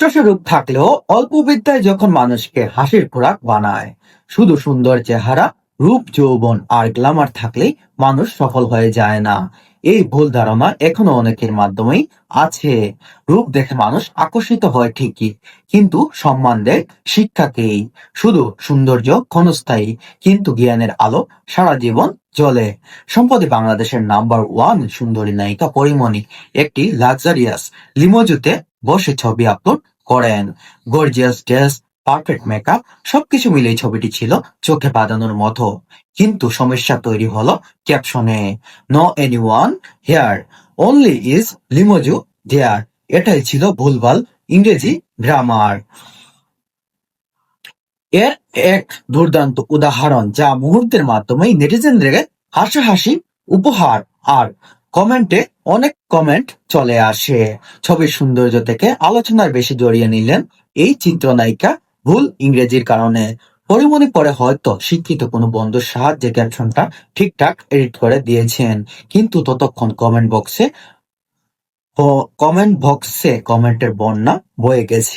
রাক্ষসের রূপ থাকলেও অল্প বিদ্যায় যখন মানুষকে হাসির খোরাক বানায়, শুধু সুন্দর চেহারা, রূপ, যৌবন আর গ্লামার থাকলেই মানুষ সফল হয়ে যায় না। এই ভুল ধারণা এখনও অনেকের মাধ্যমেই আছে। রূপ দেখে মানুষ আকর্ষিত হয় ঠিকই, কিন্তু সম্মান দেয় শিক্ষাকেই। শুধু সৌন্দর্য ক্ষণস্থায়ী, কিন্তু জ্ঞানের আলো সারা জীবন জ্বলে। সম্প্রতি বাংলাদেশের নাম্বার ওয়ান সুন্দরী নায়িকা পরিমণি, একটি লাক্সারিয়াস লিমোজুতে বসে ছবি আপলোড করেন। গর্জিয়াস ড্রেস পারফেক্ট মেকআপ সবকিছু মিলেই ছবিটি ছিল চোখে বাঁধানোর মতো। কিন্তু সমস্যা তৈরি হলো ক্যাপশনে no any one here only is লিমোজু there এটাই ছিল ভুলভাল ইংরেজি গ্রামার এর এক দুর্দান্ত উদাহরণ যা মুহূর্তের মাধ্যমেই নেটিজেনদের হাসাহাসি, উপহার আর কমেন্টে অনেক কমেন্ট চলে আসে। ছবির সৌন্দর্য থেকে আলোচনার বেশি জড়িয়ে নিলেন এই চিত্রনায়িকা ভুল ইংরেজির কারণে। পরিমনে পরে হয়তো শিক্ষিত কোনো বন্ধুর সাহায্যে ক্যাপশনটা ঠিকঠাক এডিট করে দিয়েছেন। কিন্তু ততক্ষণ কমেন্ট বক্সে কমেন্ট বক্সে কমেন্টের বন্যা বয়ে গেছে।